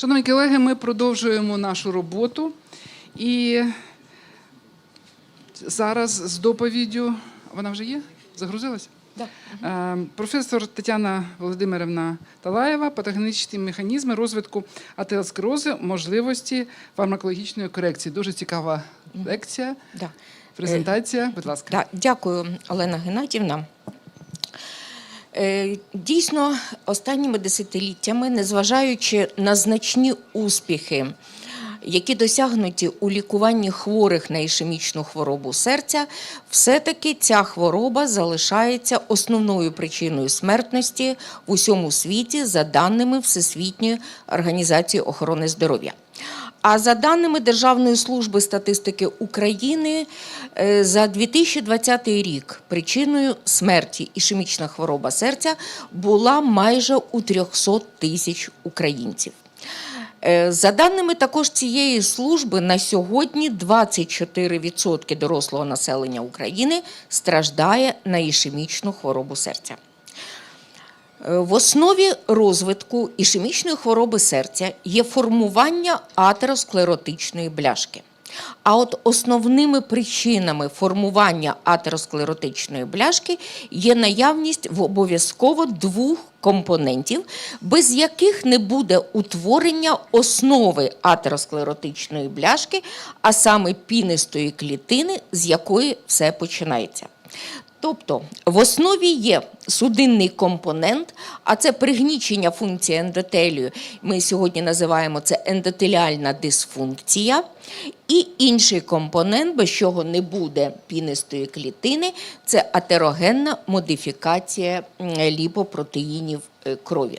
Шановні колеги, ми продовжуємо нашу роботу. І зараз з доповіддю. Вона вже є? Загрузилася? Е, Професор Тетяна Володимирівна Талаєва, патогенічні механізми розвитку атеросклерозу, можливості фармакологічної корекції. Дуже цікава лекція, Да. презентація. Будь ласка. Да, дякую, Олена Геннадівна. Е, Дійсно, останніми десятиліттями, незважаючи на значні успіхи, які досягнуті у лікуванні хворих на ішемічну хворобу серця, все-таки ця хвороба залишається основною причиною смертності в усьому світі за даними Всесвітньої організації охорони здоров'я. А за даними Державної служби статистики України, е, за 2020 рік причиною смерті ішемічна хвороба серця була майже у 300 тисяч українців. Е, За даними також цієї служби, на сьогодні 24% дорослого населення України страждає на ішемічну хворобу серця. Е, В основі розвитку ішемічної хвороби серця є формування атеросклеротичної бляшки. А от основними причинами формування атеросклеротичної бляшки є наявність в обов'язково двох компонентів, без яких не буде утворення основи атеросклеротичної бляшки, а саме пінистої клітини, з якої все починається. Тобто в основі є судинний компонент, а це пригнічення функції ендотелію. Ми сьогодні називаємо це ендотеліальна дисфункція. І інший компонент, без чого не буде пінистої клітини, це атерогенна модифікація ліпопротеїнів е, крові.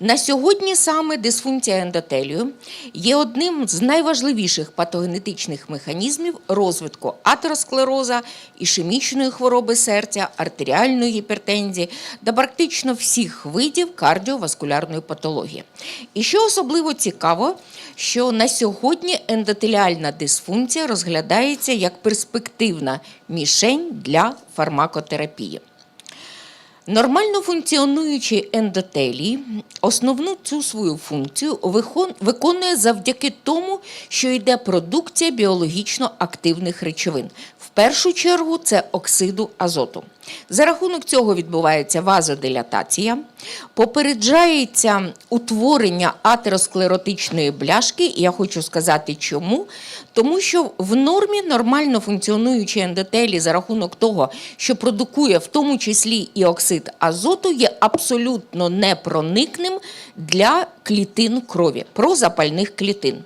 На сьогодні саме дисфункція ендотелію є одним з найважливіших патогенетичних механізмів розвитку атеросклероза, ішемічної хвороби серця, артеріальної гіпертензії та практично всіх видів кардіоваскулярної патології. І що особливо цікаво, що на сьогодні ендотеліальна дисфункція розглядається як перспективна мішень для фармакотерапії. Нормально функціонуючий ендотелій основну цю свою функцію виконує завдяки тому, що йде продукція біологічно активних речовин. В першу чергу це оксиду азоту. За рахунок цього відбувається вазодилатація, попереджається утворення атеросклеротичної бляшки. І я хочу сказати, чому. Тому що в нормі нормально функціонуючий ендотелій за рахунок того, що продукує в тому числі і оксид азоту, є абсолютно непроникним для клітин крові, прозапальних клітин.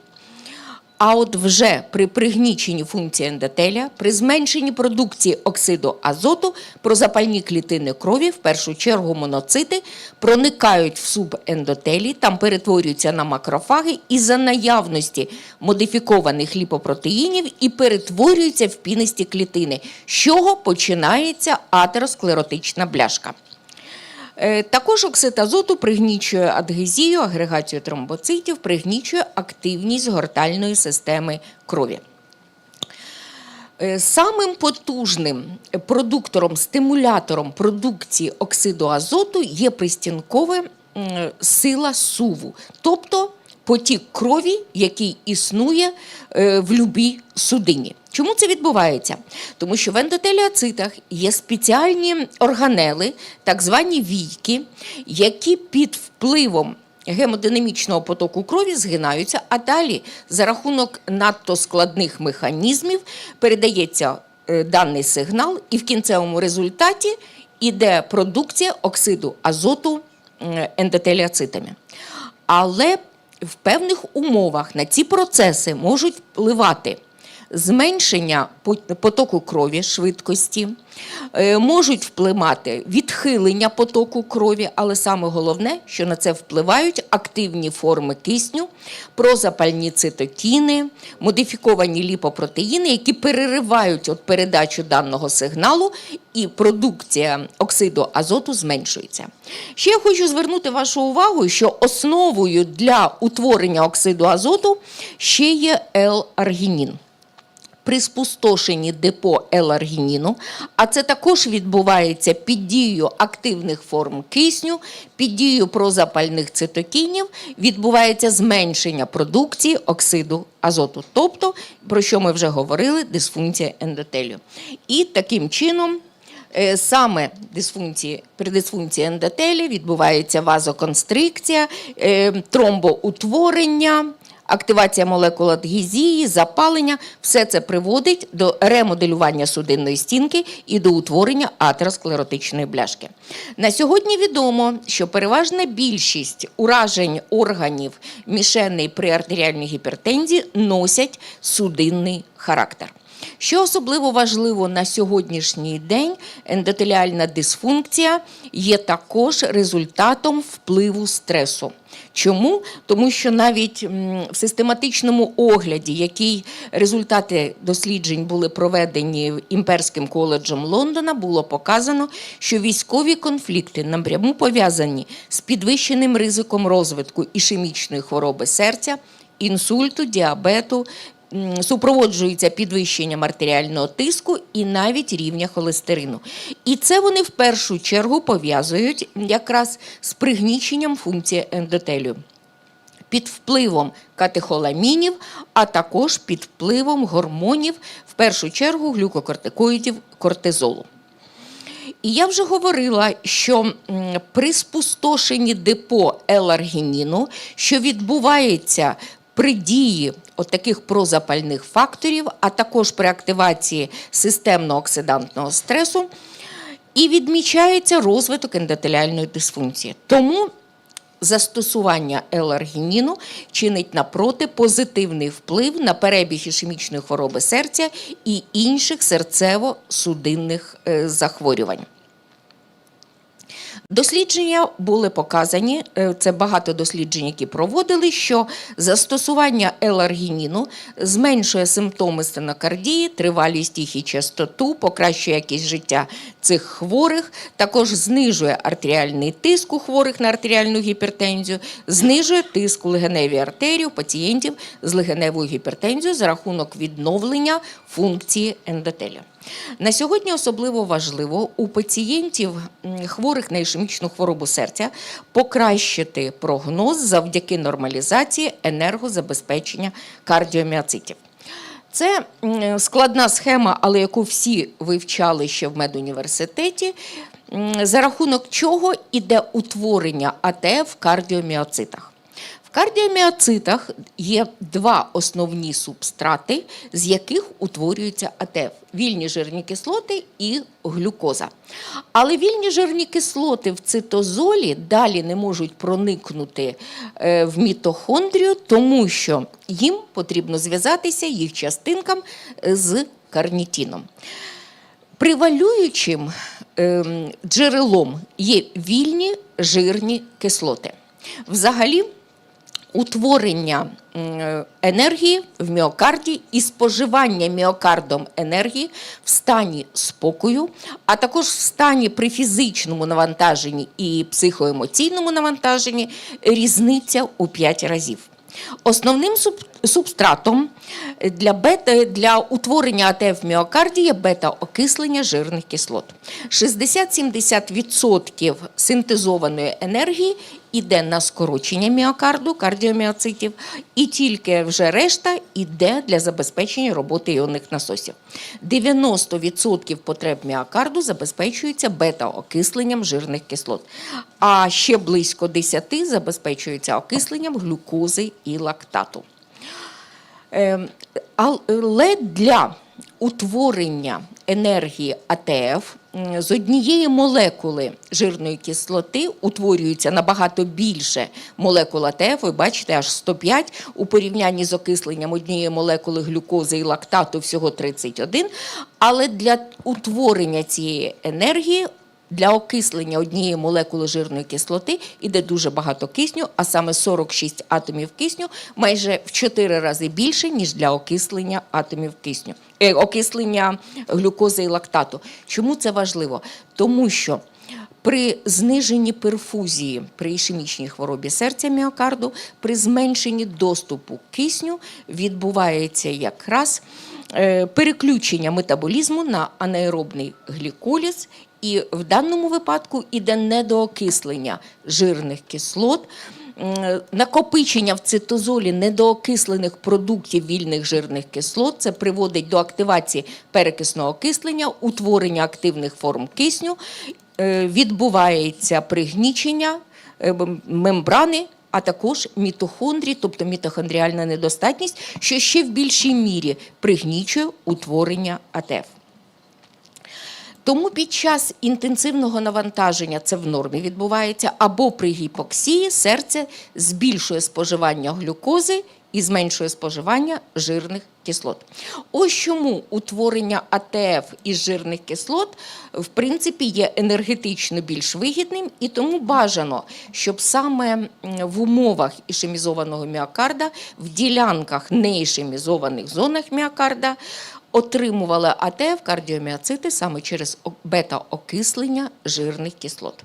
А от вже при пригніченні функції ендотеля, при зменшенні продукції оксиду азоту, прозапальні клітини крові, в першу чергу моноцити, проникають в субендотелій, там перетворюються на макрофаги і за наявності модифікованих ліпопротеїнів і перетворюються в пінисті клітини, з чого починається атеросклеротична бляшка. Е, Також оксид азоту пригнічує адгезію, агрегацію тромбоцитів, пригнічує активність гортальної системи крові. Е, Самим потужним продуктором, стимулятором продукції оксиду азоту є пристінкова сила суву, тобто потік крові, який існує е, в любій судині. Чому це відбувається? Тому що в ендотеліоцитах є спеціальні органели, так звані війки, які під впливом гемодинамічного потоку крові згинаються, а далі за рахунок надто складних механізмів передається е, даний сигнал, і в кінцевому результаті йде продукція оксиду азоту ендотеліоцитами. Але в певних умовах на ці процеси можуть впливати зменшення потоку крові, швидкості, е, можуть впливати відхилення потоку крові, але саме головне, що на це впливають активні форми кисню, прозапальні цитокіни, модифіковані ліпопротеїни, які переривають от передачу даного сигналу, і продукція оксиду азоту зменшується. Ще я хочу звернути вашу увагу, що основою для утворення оксиду азоту ще є L-аргінін. При спустошенні депо L-аргініну, а це також відбувається під дією активних форм кисню, під дією прозапальних цитокінів, відбувається зменшення продукції оксиду азоту, тобто, про що ми вже говорили, дисфункція ендотелію. І таким чином Е, Саме дисфункції, при дисфункції ендотелі відбувається вазоконстрикція, е, тромбоутворення, активація молекул адгезії, запалення. Все це приводить до ремоделювання судинної стінки і до утворення атеросклеротичної бляшки. На сьогодні відомо, що переважна більшість уражень органів мішеней при артеріальній гіпертензії носять судинний характер. Що особливо важливо на сьогоднішній день, ендотеліальна дисфункція є також результатом впливу стресу. Чому? Тому що навіть в систематичному огляді, який результати досліджень були проведені імперським коледжем Лондона, було показано, що військові конфлікти напряму пов'язані з підвищеним ризиком розвитку ішемічної хвороби серця, інсульту, діабету, супроводжуються підвищенням артеріального тиску і навіть рівня холестерину. І це вони в першу чергу пов'язують якраз з пригніченням функції ендотелію. Під впливом катехоламінів, а також під впливом гормонів, в першу чергу глюкокортикоїдів кортизолу. І я вже говорила, що при спустошенні депо L-аргініну, що відбувається при дії от таких прозапальних факторів, а також при активації системно-оксидантного стресу, і відмічається розвиток ендотеліальної дисфункції. Тому застосування L-аргініну чинить напроти позитивний вплив на перебіг ішемічної хвороби серця і інших серцево-судинних е, захворювань. Дослідження були показані, е, це багато досліджень, які проводили, що застосування L-аргініну зменшує симптоми стенокардії, тривалість їх і частоту, покращує якість життя цих хворих, також знижує артеріальний тиск у хворих на артеріальну гіпертензію, знижує тиск у легеневій артерії у пацієнтів з легеневою гіпертензією за рахунок відновлення функції ендотелію. На сьогодні особливо важливо у пацієнтів хворих на ішемічну хворобу серця покращити прогноз завдяки нормалізації енергозабезпечення кардіоміоцитів. Це складна схема, але яку всі вивчали ще в медуніверситеті, за рахунок чого іде утворення АТФ в кардіоміоцитах. В кардіоміоцитах є два основні субстрати, з яких утворюється АТФ вільні жирні кислоти і глюкоза. Але вільні жирні кислоти в цитозолі далі не можуть проникнути е, в мітохондрію, тому що їм потрібно зв'язатися їх частинкам е, з карнітіном. Привалюючим ем, джерелом є вільні жирні кислоти. Взагалі, утворення енергії в міокарді і споживання міокардом енергії в стані спокою, а також в стані при фізичному навантаженні і психоемоційному навантаженні різниця у 5 разів. Основним субстратом для, бета, для утворення АТФ в міокарді є бета-окислення жирних кислот. 60-70% синтезованої енергії йде на скорочення міокарду, кардіоміоцитів, і тільки вже решта йде для забезпечення роботи іонних насосів. 90% потреб міокарду забезпечується бета-окисленням жирних кислот, а ще близько 10% забезпечується окисленням глюкози і лактату. Ем, Але для утворення енергії АТФ з однієї молекули жирної кислоти утворюється набагато більше молекула ТФ, Ви бачите, аж 105 у порівнянні з окисленням однієї молекули глюкози і лактату всього 31. Але для утворення цієї енергії для окислення однієї молекули жирної кислоти іде дуже багато кисню, а саме 46 атомів кисню, майже в 4 рази більше, ніж для окислення атомів кисню, е, окислення глюкози і лактату. Чому це важливо? Тому що при зниженні перфузії при ішемічній хворобі серця міокарду, при зменшенні доступу кисню відбувається якраз е, переключення метаболізму на анаеробний гліколіз, і в даному випадку іде недоокислення жирних кислот. Накопичення в цитозолі недоокислених продуктів вільних жирних кислот це приводить до активації перекисного окислення, утворення активних форм кисню, е, відбувається пригнічення е, мембрани, а також мітохондрії, тобто мітохондріальна недостатність, що ще в більшій мірі пригнічує утворення АТФ. Тому під час інтенсивного навантаження це в нормі відбувається, або при гіпоксії серце збільшує споживання глюкози і зменшує споживання жирних кислот. Ось чому утворення АТФ із жирних кислот в принципі є енергетично більш вигідним, і тому бажано, щоб саме в умовах ішемізованого міокарда, в ділянках неішемізованих зонах міокарда отримували АТФ кардіоміоцити саме через бета-окислення жирних кислот.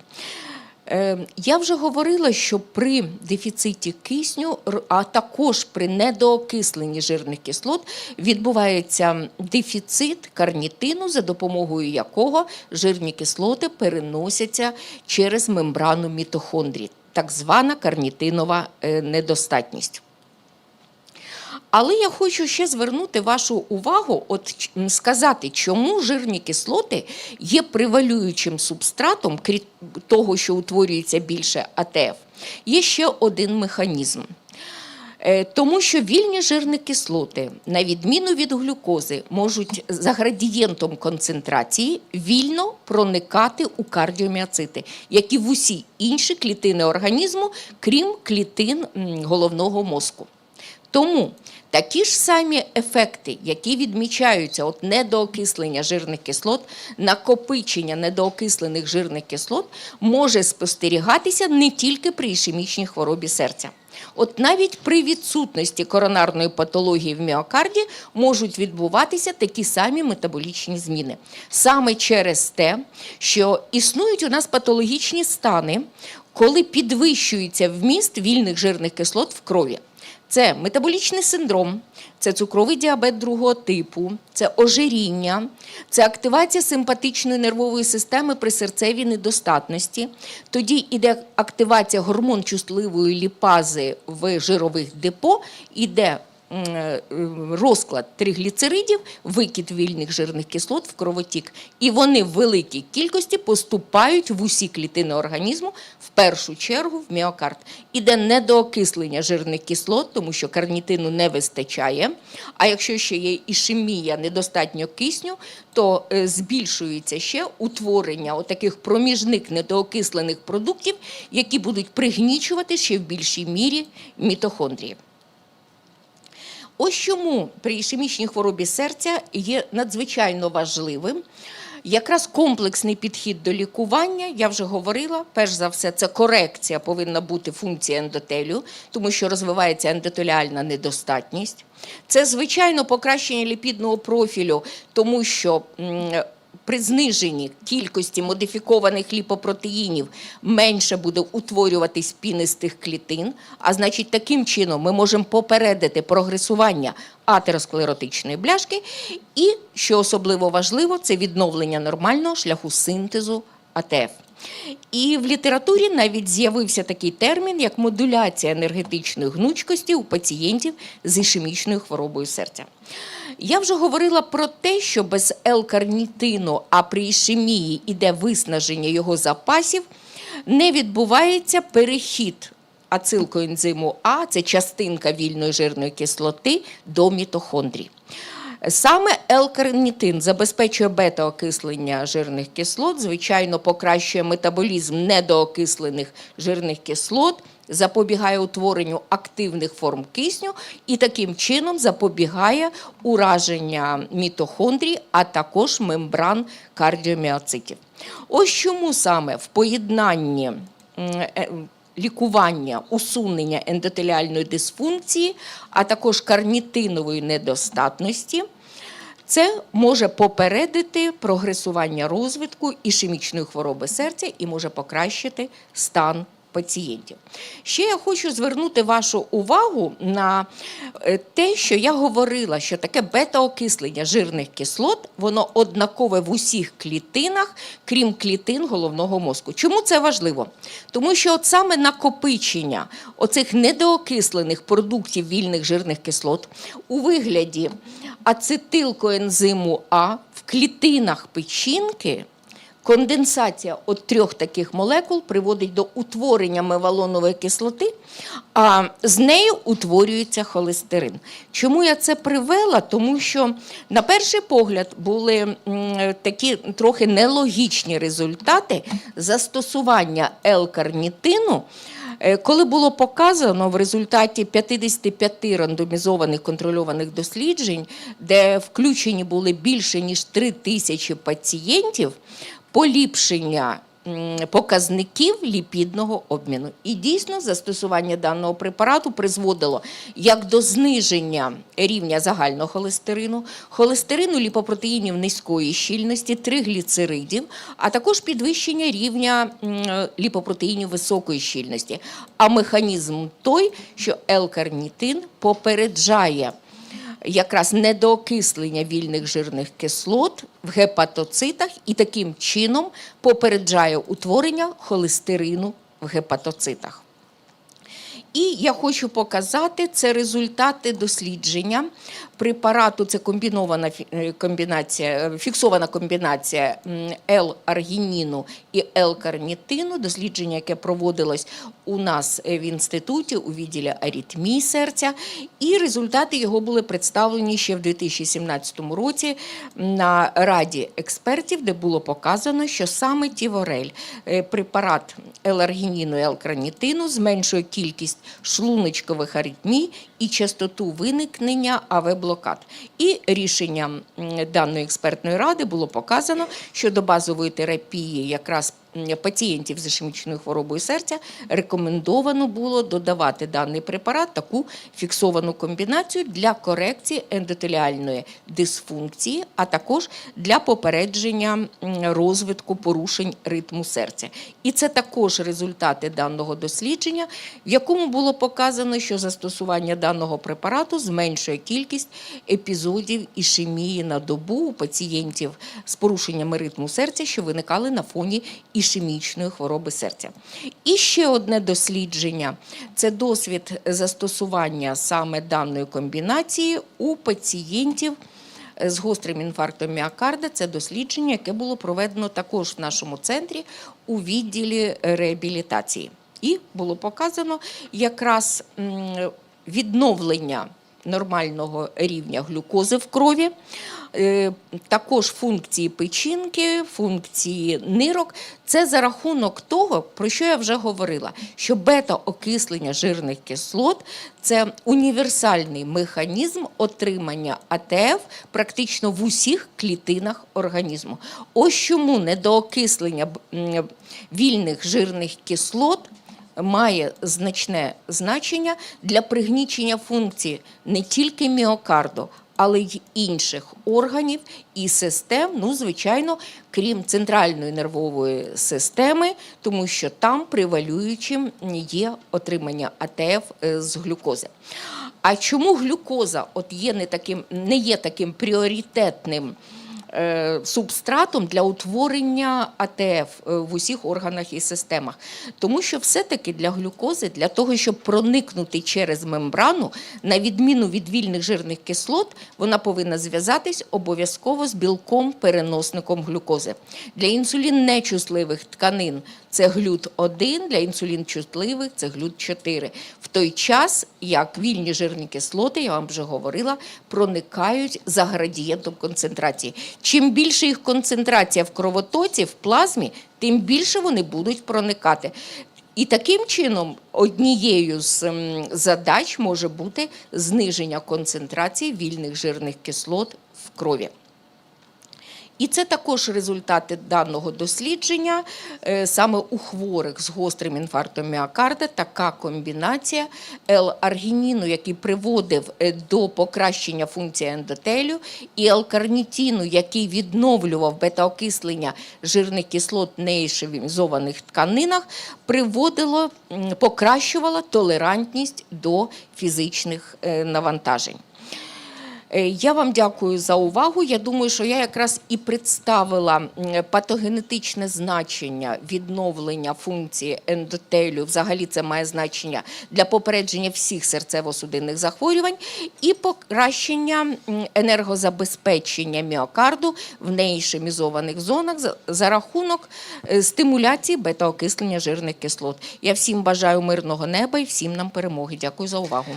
Е, Я вже говорила, що при дефіциті кисню, а також при недоокисленні жирних кислот відбувається дефіцит карнітину, за допомогою якого жирні кислоти переносяться через мембрану мітохондрій, так звана карнітинова е, недостатність. Але я хочу ще звернути вашу увагу, от сказати, чому жирні кислоти є превалюючим субстратом, крім того, що утворюється більше АТФ. Є ще один механізм. Е, Тому що вільні жирні кислоти, на відміну від глюкози, можуть за градієнтом концентрації вільно проникати у кардіоміоцити, як і в усі інші клітини організму, крім клітин головного мозку. Тому такі ж самі ефекти, які відмічаються от недоокислення жирних кислот, накопичення недоокислених жирних кислот, може спостерігатися не тільки при ішемічній хворобі серця. От навіть при відсутності коронарної патології в міокарді можуть відбуватися такі самі метаболічні зміни. Саме через те, що існують у нас патологічні стани, коли підвищується вміст вільних жирних кислот в крові. Це метаболічний синдром, це цукровий діабет другого типу, це ожиріння, це активація симпатичної нервової системи при серцевій недостатності. Тоді йде активація гормон чутливої ліпази в жирових депо, іде розклад тригліцеридів, викид вільних жирних кислот в кровотік. І вони в великій кількості поступають в усі клітини організму, в першу чергу в міокард. Іде недоокислення жирних кислот, тому що карнітину не вистачає. А якщо ще є ішемія, недостатньо кисню, то е, збільшується ще утворення таких проміжних недоокислених продуктів, які будуть пригнічувати ще в більшій мірі мітохондрії. Ось чому при ішемічній хворобі серця є надзвичайно важливим якраз комплексний підхід до лікування. Я вже говорила, перш за все, це корекція повинна бути функції ендотелію, тому що розвивається ендотеліальна недостатність. Це, звичайно, покращення ліпідного профілю, тому що при зниженні кількості модифікованих ліпопротеїнів менше буде утворюватись пінистих клітин, а значить, таким чином ми можемо попередити прогресування атеросклеротичної бляшки, і, що особливо важливо, це відновлення нормального шляху синтезу АТФ. І в літературі навіть з'явився такий термін, як модуляція енергетичної гнучкості у пацієнтів з ішемічною хворобою серця. Я вже говорила про те, що без L-карнітину, а при ішемії іде виснаження його запасів, не відбувається перехід ацилкоензиму А, це частинка вільної жирної кислоти, до мітохондрій. Саме L-карнітин забезпечує бета-окислення жирних кислот, звичайно, покращує метаболізм недоокислених жирних кислот, запобігає утворенню активних форм кисню і таким чином запобігає ураження мітохондрій, а також мембран кардіоміоцитів. Ось чому саме в поєднанні е, лікування усунення ендотеліальної дисфункції, а також карнітинової недостатності. Це може попередити прогресування розвитку ішемічної хвороби серця і може покращити стан пацієнтів. Ще я хочу звернути вашу увагу на е, те, що я говорила, що таке бета-окислення жирних кислот, воно однакове в усіх клітинах, крім клітин головного мозку. Чому це важливо? Тому що от саме накопичення оцих недоокислених продуктів вільних жирних кислот у вигляді ацетилкоензиму А в клітинах печінки. Конденсація от трьох таких молекул приводить до утворення мевалонової кислоти, а з нею утворюється холестерин. Чому я це привела? Тому що, на перший погляд, були такі трохи нелогічні результати застосування L-карнітину Е, Коли було показано в результаті 55 рандомізованих контрольованих досліджень, де включені були більше ніж 3 тисячі пацієнтів, поліпшення показників ліпідного обміну. І дійсно застосування даного препарату призводило як до зниження рівня загального холестерину, холестерину ліпопротеїнів низької щільності, тригліцеридів, а також підвищення рівня ліпопротеїнів високої щільності. А механізм той, що L-карнітин попереджає якраз недоокислення вільних жирних кислот в гепатоцитах і таким чином попереджає утворення холестерину в гепатоцитах. І я хочу показати це результати дослідження препарату. Це комбінована е, комбінація, е, фіксована комбінація м, L-аргініну і L-карнітину. Дослідження, яке проводилось у нас е, в інституті у відділі аритмії серця. І результати його були представлені ще в 2017 році на раді експертів, де було показано, що саме Тіворель, препарат L-аргініну і L-карнітину зменшує кількість шлуночкових аритмій і частоту виникнення АВ-блокад. І рішенням даної експертної ради було показано, що до базової терапії якраз пацієнтів з ішемічною хворобою серця рекомендовано було додавати даний препарат, таку фіксовану комбінацію для корекції ендотеліальної дисфункції, а також для попередження розвитку порушень ритму серця. І це також результати даного дослідження, в якому було показано, що застосування даного препарату зменшує кількість епізодів ішемії на добу у пацієнтів з порушеннями ритму серця, що виникали на фоні ішемічної хвороби серця. І ще одне дослідження це досвід застосування саме даної комбінації у пацієнтів з гострим інфарктом міокарда. Це дослідження, яке було проведено також в нашому центрі у відділі реабілітації. І було показано якраз відновлення нормального рівня глюкози в крові, е, також функції печінки, функції нирок. Це за рахунок того, про що я вже говорила, що бета-окислення жирних кислот це універсальний механізм отримання АТФ практично в усіх клітинах організму. Ось чому недоокислення вільних жирних кислот має значне значення для пригнічення функції не тільки міокарду, але й інших органів і систем, ну, звичайно, крім центральної нервової системи, тому що там превалюючим є отримання АТФ е, з глюкози. А чому глюкоза от є не, таким, не є таким пріоритетним? Е, субстратом для утворення АТФ е, в усіх органах і системах. Тому що все-таки для глюкози, для того, щоб проникнути через мембрану, на відміну від вільних жирних кислот, вона повинна зв'язатись обов'язково з білком-переносником глюкози. Для інсулін-нечутливих тканин це глют 1, для інсулін-чутливих це глют 4. В той час, як вільні жирні кислоти, я вам вже говорила, проникають за градієнтом концентрації. Чим більше їх концентрація в кровотоці, в плазмі, тим більше вони будуть проникати. І таким чином однією з задач може бути зниження концентрації вільних жирних кислот в крові. І це також результати даного дослідження. Е, Саме у хворих з гострим інфарктом міокарда така комбінація L-аргініну, який приводив е, до покращення функції ендотелю, і L-карнітіну, який відновлював бета-окислення жирних кислот в неішемізованих тканинах, приводило, покращувало толерантність до фізичних е, навантажень. Е, Я вам дякую за увагу. Я думаю, що я якраз і представила патогенетичне значення відновлення функції ендотелю. Взагалі це має значення для попередження всіх серцево-судинних захворювань і покращення енергозабезпечення міокарду в неішемізованих зонах за- рахунок е, стимуляції бета-окислення жирних кислот. Я всім бажаю мирного неба і всім нам перемоги. Дякую за увагу.